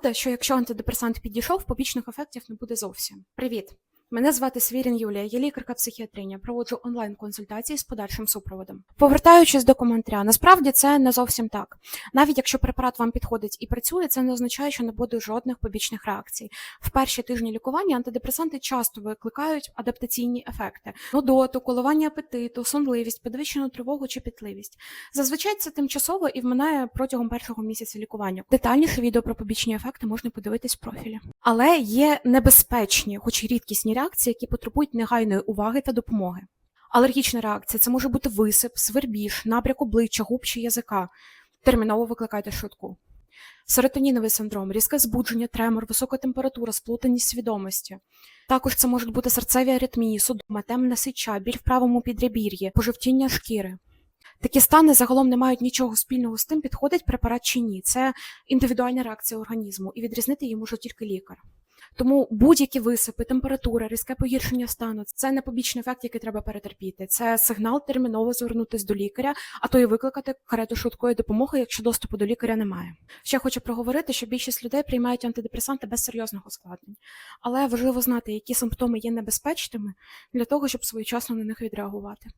правда, що якщо антидепресант підійшов, побічних ефектів не буде зовсім. Привіт! Мене звати Свірін Юлія, я лікарка-психіатриня, проводжу онлайн-консультації з подальшим супроводом. Повертаючись до коментаря, насправді це не зовсім так. Навіть якщо препарат вам підходить і працює, це не означає, що не буде жодних побічних реакцій. В перші тижні лікування антидепресанти часто викликають адаптаційні ефекти: нудоту, коливання апетиту, сонливість, підвищену тривогу чи пітливість. Зазвичай це тимчасово і вминає протягом першого місяця лікування. Детальніше відео про побічні ефекти можна подивитись в профілі. Але є небезпечні, хоч і рідкісні реакції, які потребують негайної уваги та допомоги. Алергічна реакція це може бути висип, свербіж, набряк обличчя, губ чи язика. Терміново викликайте швидку. Серотоніновий синдром, різке збудження, тремор, висока температура, сплутаність свідомості. Також це можуть бути серцеві аритмії, судома, темна сича, біль в правому підребір'ї, пожовтіння шкіри. Такі стани загалом не мають нічого спільного з тим, підходить препарат чи ні. Це індивідуальна реакція організму, і відрізнити її може тільки лікар. Тому будь-які висипи, температура, різке погіршення стану це не побічний ефект, який треба перетерпіти. Це сигнал терміново звернутися до лікаря, а то й викликати карету швидкої допомоги, якщо доступу до лікаря немає. Ще хочу проговорити, що більшість людей приймають антидепресанти без серйозних ускладнень, але важливо знати, які симптоми є небезпечними для того, щоб своєчасно на них відреагувати.